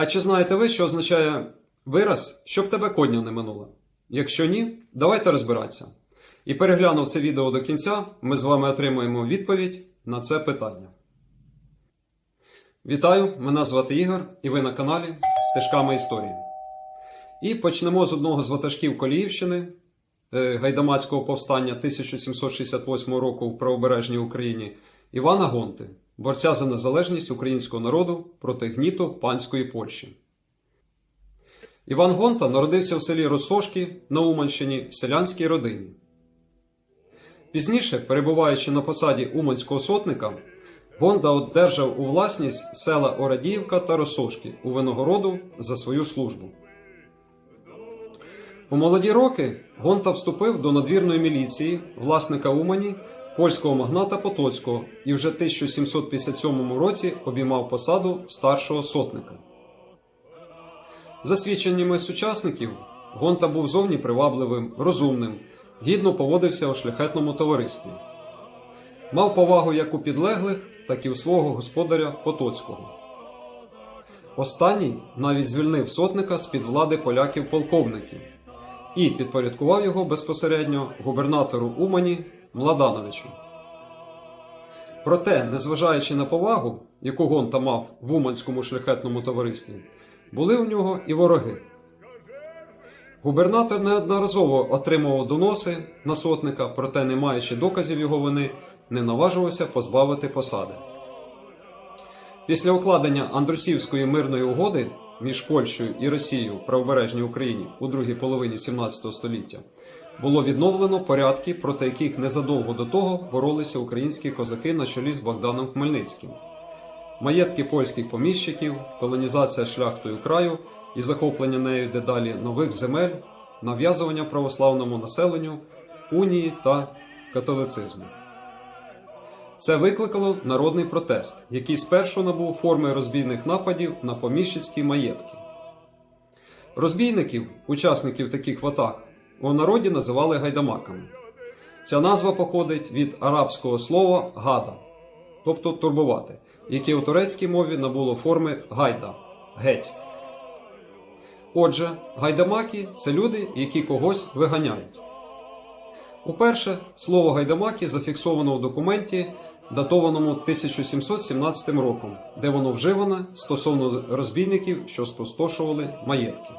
А чи знаєте ви, що означає вираз, щоб тебе кодня не минуло? Якщо ні, давайте розбиратися. І переглянув це відео до кінця, ми з вами отримаємо відповідь на це питання. Вітаю! Мене звати Ігор, і ви на каналі Стежками історії. І почнемо з одного з ватажків Коліївщини е, Гайдамацького повстання 1768 року в правобережній Україні Івана Гонти, борця за незалежність українського народу проти гніту панської Польщі. Іван Гонта народився в селі Росошки на Уманщині в селянській родині. Пізніше, перебуваючи на посаді уманського сотника, Гонда одержав у власність села Орадіївка та Росошки у винагороду за свою службу. У молоді роки Гонта вступив до надвірної міліції власника Умані, польського магната Потоцького і вже в 1757 році обіймав посаду старшого сотника. За свідченнями сучасників, Гонта був зовні привабливим, розумним, гідно поводився у шляхетному товаристві. Мав повагу як у підлеглих, так і у свого господаря Потоцького. Останній навіть звільнив сотника з під влади поляків-полковників і підпорядкував його безпосередньо губернатору Умані Младановичу. Проте, незважаючи на повагу, яку Гонта мав в Уманському шляхетному товаристві, були у нього і вороги. Губернатор неодноразово отримував доноси на сотника, проте, не маючи доказів його вини, не наважувався позбавити посади. Після укладення Андрусівської мирної угоди між Польщею і Росією в правобережній Україні у другій половині 17 століття було відновлено порядки, проти яких незадовго до того боролися українські козаки на чолі з Богданом Хмельницьким. Маєтки польських поміщиків, колонізація шляхтою краю і захоплення нею дедалі нових земель, нав'язування православному населенню, унії та католицизму. Це викликало народний протест, який спершу набув форми розбійних нападів на поміщицькі маєтки. Розбійників, учасників таких ватаг, у народі називали гайдамаками. Ця назва походить від арабського слова гада, тобто турбувати, яке у турецькій мові набуло форми гайда геть. Отже, гайдамаки це люди, які когось виганяють. Уперше слово гайдамаки зафіксовано у документі, датованому 1717 роком, де воно вживане стосовно розбійників, що спустошували маєтки.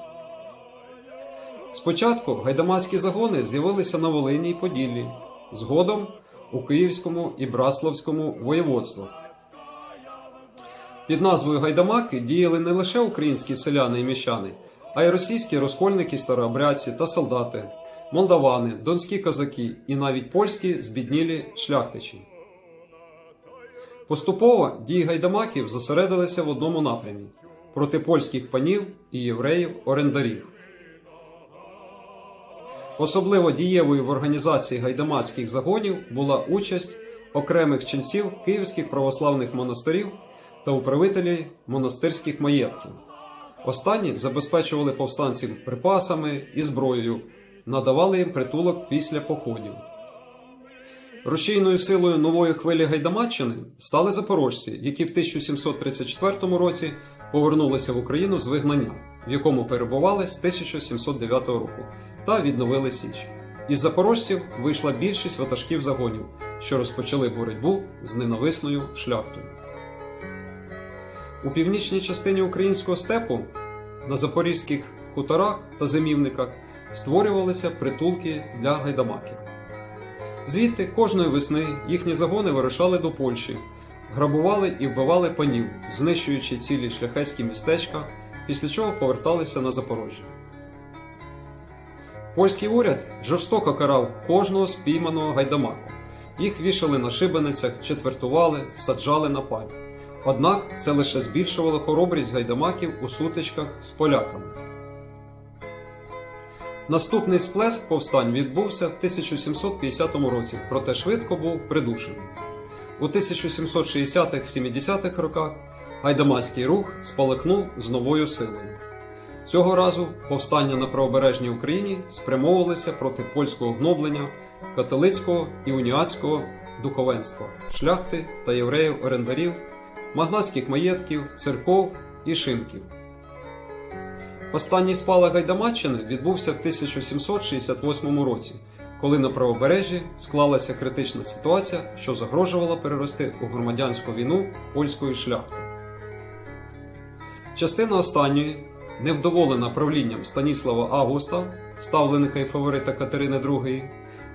Спочатку гайдамацькі загони з'явилися на Волині і Поділлі, згодом у Київському і Братславському воєводствах. Під назвою Гайдамаки діяли не лише українські селяни і міщани, а й російські розкольники, старообрядці та солдати, молдавани, донські козаки і навіть польські збіднілі шляхтичі. Поступово дії гайдамаків зосередилися в одному напрямі проти польських панів і євреїв-орендарів. Особливо дієвою в організації гайдамацьких загонів була участь окремих ченців київських православних монастирів та управителів монастирських маєтків. Останні забезпечували повстанців припасами і зброєю, надавали їм притулок після походів. Рушійною силою нової хвилі Гайдамаччини стали запорожці, які в 1734 році повернулися в Україну з вигнання, в якому перебували з 1709 року, та відновили Січ. Із запорожців вийшла більшість ватажків загонів, що розпочали боротьбу з ненависною шляхтою. У північній частині українського степу на запорізьких хуторах та зимівниках створювалися притулки для гайдамаків. Звідти кожної весни їхні загони вирушали до Польщі, грабували і вбивали панів, знищуючи цілі шляхетські містечка, після чого поверталися на Запорожжя. Польський уряд жорстоко карав кожного спійманого гайдамака. Їх вішали на шибеницях, четвертували, саджали на паль. Однак це лише збільшувало хоробрість гайдамаків у сутичках з поляками. Наступний сплеск повстань відбувся в 1750 році, проте швидко був придушений. У 1760-70-х роках гайдамацький рух спалахнув з новою силою. Цього разу повстання на правобережній Україні спрямовувалися проти польського гноблення, католицького і уніатського духовенства, шляхти та євреїв-орендарів, магнатських маєтків, церков і шинків. Останній спалах Гайдамаччини відбувся в 1768 році, коли на правобережжі склалася критична ситуація, що загрожувала перерости у громадянську війну польської шляхти. Частина останньої, невдоволена правлінням Станіслава Августа, ставленика і фаворита Катерини II,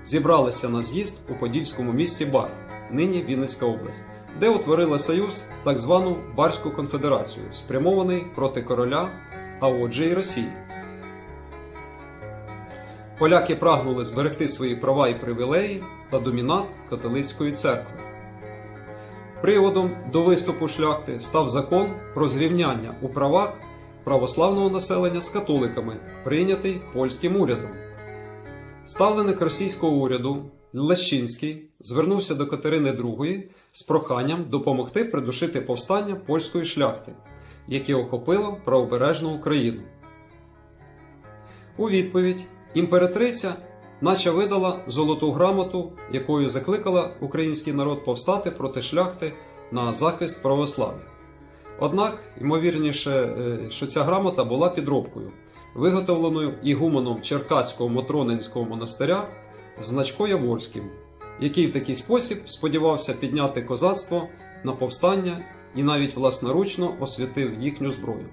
зібралася на з'їзд у подільському місті Бар, нині Вінницька область, де утворила союз, так звану Барську конфедерацію, спрямований проти короля, а отже й Росії. Поляки прагнули зберегти свої права і привілеї та домінат католицької церкви. Приводом до виступу шляхти став закон про зрівняння у правах православного населення з католиками, прийнятий польським урядом. Ставленик російського уряду Лещинський звернувся до Катерини II з проханням допомогти придушити повстання польської шляхти, яке охопило правобережну Україну. У відповідь імператриця наче видала золоту грамоту, якою закликала український народ повстати проти шляхти на захист православ'я. Однак, ймовірніше, е, що ця грамота була підробкою, виготовленою ігуменом Черкаського Мотронинського монастиря Значко Яворським, який в такий спосіб сподівався підняти козацтво на повстання і навіть власноручно освятив їхню зброю.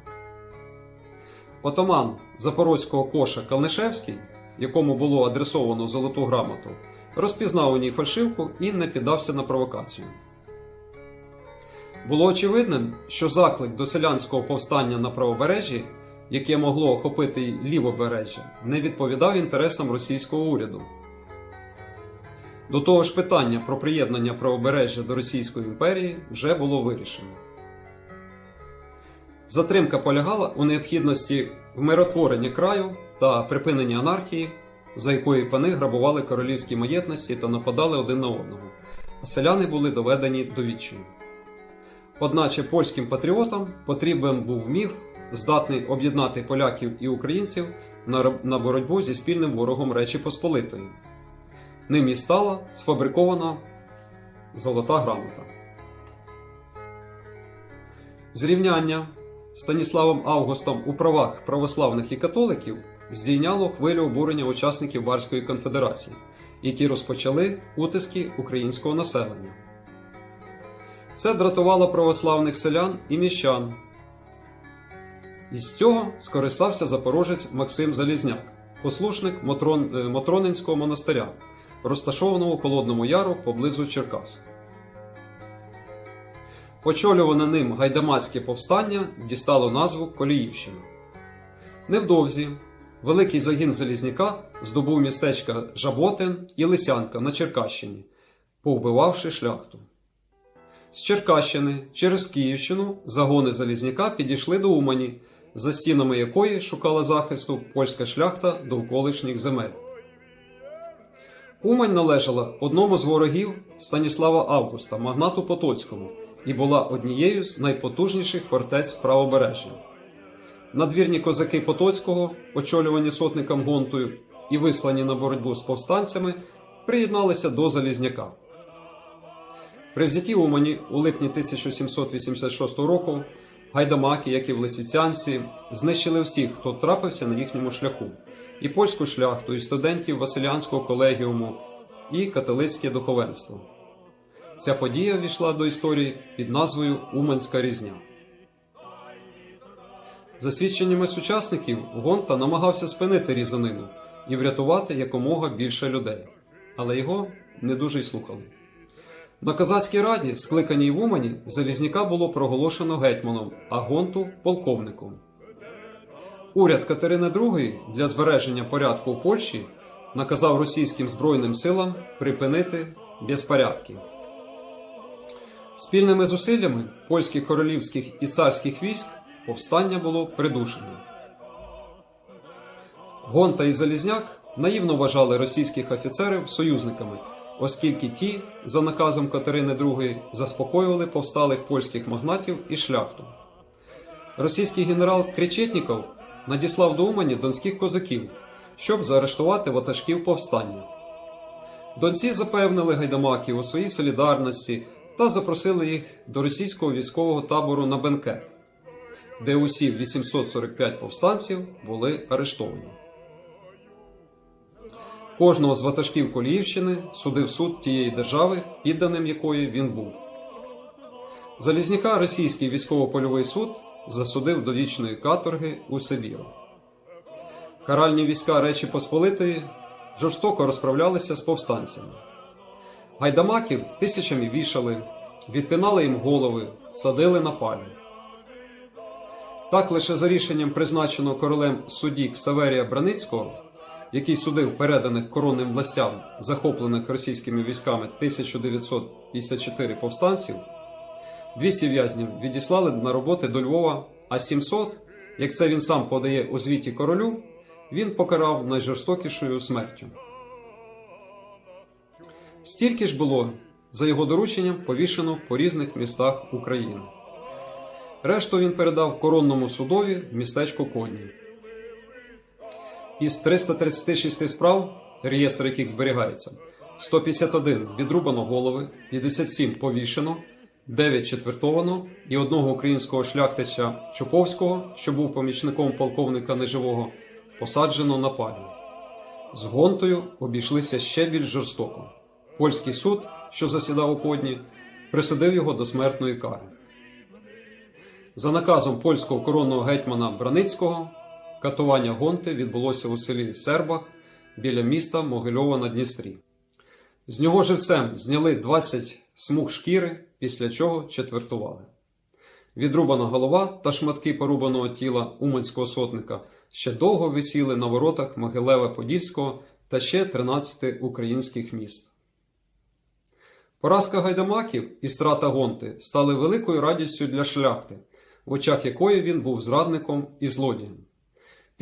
Отаман Запорозького коша Калнишевський, якому було адресовано золоту грамоту, розпізнав у ній фальшивку і не піддався на провокацію. Було очевидним, що заклик до селянського повстання на правобережжі, яке могло охопити й лівобережжя, не відповідав інтересам російського уряду. До того ж, питання про приєднання правобережжя до Російської імперії вже було вирішено. Затримка полягала у необхідності вмиротворення краю та припинення анархії, за якої пани грабували королівські маєтності та нападали один на одного, а селяни були доведені до відчаю. Одначе польським патріотам потрібен був міф, здатний об'єднати поляків і українців на боротьбу зі спільним ворогом Речі Посполитої. Ним і стала сфабрикована золота грамота. Зрівняння Станіславом Августом у правах православних і католиків здійняло хвилю обурення учасників Барської конфедерації, які розпочали утиски українського населення. Це дратувало православних селян і міщан. Із цього скористався запорожець Максим Залізняк, послушник Мотрон... е, Мотронинського монастиря, розташованого у Холодному Яру поблизу Черкас. Очолюване ним гайдамацьке повстання дістало назву Коліївщина. Невдовзі великий загін Залізняка здобув містечка Жаботин і Лисянка на Черкащині, повбивавши шляхту. З Черкащини через Київщину загони Залізняка підійшли до Умані, за стінами якої шукала захисту польська шляхта довколишніх земель. Умань належала одному з ворогів Станіслава Августа, магнату Потоцькому, і була однією з найпотужніших фортець правобережжя. Надвірні козаки Потоцького, очолювані сотником Гонтою і вислані на боротьбу з повстанцями, приєдналися до Залізняка. При взятті Умані у липні 1786 року гайдамаки, як і в Лисицянці, знищили всіх, хто трапився на їхньому шляху, і польську шляхту, і студентів Василянського колегіуму, і католицьке духовенство. Ця подія війшла до історії під назвою Уманська різня. За свідченнями сучасників, Гонта намагався спинити різанину і врятувати якомога більше людей, але його не дуже й слухали. На козацькій раді, скликаній в Умані, Залізняка було проголошено гетьманом, а гонту полковником. Уряд Катерини II для збереження порядку у Польщі наказав російським збройним силам припинити безпорядки. Спільними зусиллями польських королівських і царських військ повстання було придушено. Гонта і Залізняк наївно вважали російських офіцерів союзниками, оскільки ті, за наказом Катерини II, заспокоювали повсталих польських магнатів і шляхту. Російський генерал Кречетніков надіслав до Умані донських козаків, щоб заарештувати ватажків повстання. Донці запевнили гайдамаків у своїй солідарності та запросили їх до російського військового табору на бенкет. де усі 845 повстанців були арештовані. Кожного з ватажків Коліївщини судив суд тієї держави, підданим якої він був. Залізняка російський військово-польовий суд засудив до вічної каторги у Сибіру. Каральні війська Речі Посполитої жорстоко розправлялися з повстанцями. Гайдамаків тисячами вішали, відтинали їм голови, садили на палі. Так лише за рішенням призначеного королем судді Ксаверія Браницького, який судив переданих коронним властям, захоплених російськими військами 1954 повстанців, 200 в'язнів відіслали на роботи до Львова, а 700, як це він сам подає у звіті королю, він покарав найжорстокішою смертю. Стільки ж було за його дорученням повішено по різних містах України. Решту він передав коронному судові в містечко Кодні. Із 336 справ, реєстр яких зберігається, 151 відрубано голови, 57 повішено, 9 четвертовано і одного українського шляхтича Чуповського, що був помічником полковника Неживого, посаджено на палю. З гонтою обійшлися ще більш жорстоко. Польський суд, що засідав у Кодні, присудив його до смертної кари. За наказом польського коронного гетьмана Браницького катування гонти відбулося у селі Сербах біля міста Могильова на Дністрі. З нього живцем зняли 20 смуг шкіри, після чого четвертували. Відрубана голова та шматки порубаного тіла уманського сотника ще довго висіли на воротах Могилева-Подільського та ще 13 українських міст. Поразка гайдамаків і страта гонти стали великою радістю для шляхти, в очах якої він був зрадником і злодієм.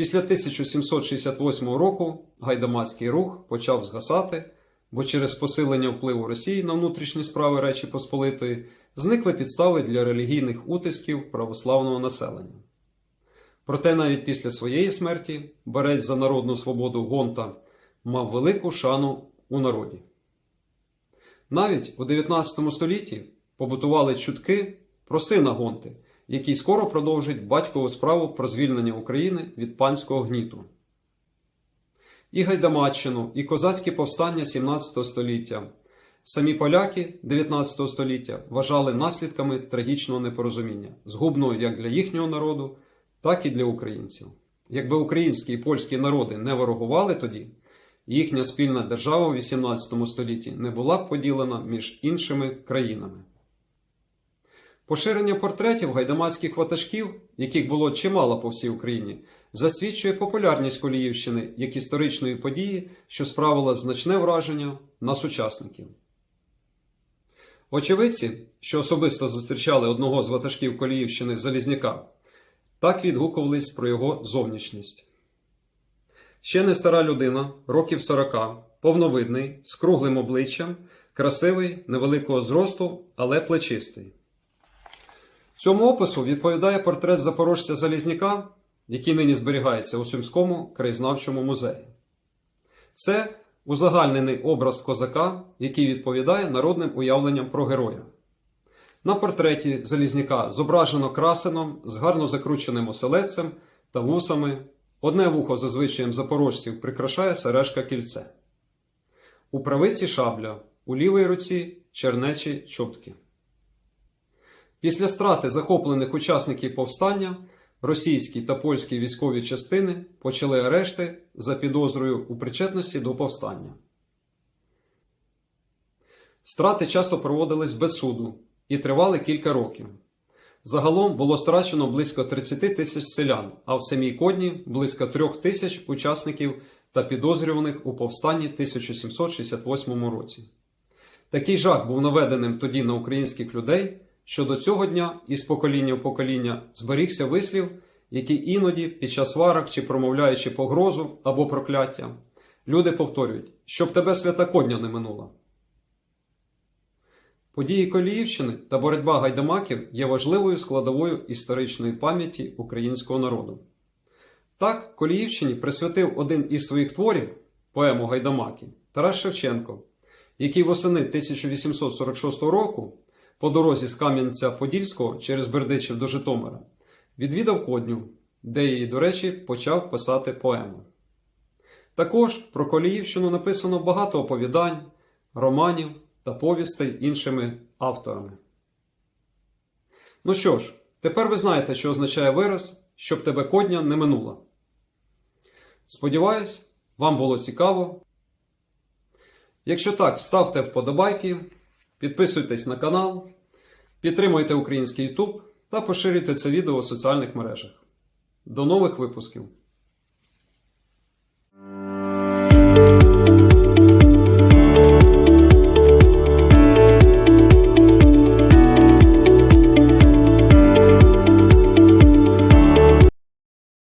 Після 1768 року гайдамацький рух почав згасати, бо через посилення впливу Росії на внутрішні справи Речі Посполитої зникли підстави для релігійних утисків православного населення. Проте навіть після своєї смерті борець за народну свободу Гонта мав велику шану у народі. Навіть у 19 столітті побутували чутки про сина Гонти, який скоро продовжить батькову справу про звільнення України від панського гніту. І Гайдамаччину, і козацькі повстання 17 століття. Самі поляки 19 століття вважали наслідками трагічного непорозуміння, згубного як для їхнього народу, так і для українців. Якби українські і польські народи не ворогували тоді, їхня спільна держава у 18 столітті не була б поділена між іншими країнами. Поширення портретів гайдамацьких ватажків, яких було чимало по всій Україні, засвідчує популярність Коліївщини як історичної події, що справила значне враження на сучасників. Очевидці, що особисто зустрічали одного з ватажків Коліївщини Залізняка, так відгукувались про його зовнішність. Ще не стара людина, років 40, повновидний, з круглим обличчям, красивий, невеликого зросту, але плечистий. Цьому опису відповідає портрет запорожця Залізняка, який нині зберігається у Сумському краєзнавчому музеї. Це узагальнений образ козака, який відповідає народним уявленням про героя. На портреті Залізняка зображено красеном з гарно закрученим оселедцем та вусами. Одне вухо за звичаєм запорожців прикрашає сережка кільце. У правиці шабля, у лівій руці чернечі чотки. Після страти захоплених учасників повстання російські та польські військові частини почали арешти за підозрою у причетності до повстання. Страти часто проводились без суду і тривали кілька років. Загалом було страчено близько 30 тисяч селян, а в самій Кодні близько 3 тисяч учасників та підозрюваних у повстанні 1768 році. Такий жах був наведеним тоді на українських людей, що до цього дня із покоління в покоління зберігся вислів, який іноді під час сварок чи промовляючи погрозу або прокляття, люди повторюють, щоб тебе свята Кодня не минула. Події Коліївщини та боротьба гайдамаків є важливою складовою історичної пам'яті українського народу. Так, Коліївщині присвятив один із своїх творів, поему Гайдамаки, Тарас Шевченко, який восени 1846 року по дорозі з Кам'янця Подільського через Бердичів до Житомира відвідав Кодню, де її, до речі, почав писати поему. Також про Коліївщину написано багато оповідань, романів та повістей іншими авторами. Ну що ж, тепер ви знаєте, що означає вираз, щоб тебе кодня не минула. Сподіваюсь, вам було цікаво. Якщо так, ставте вподобайки, підписуйтесь на канал, підтримуйте український YouTube та поширюйте це відео у соціальних мережах. До нових випусків!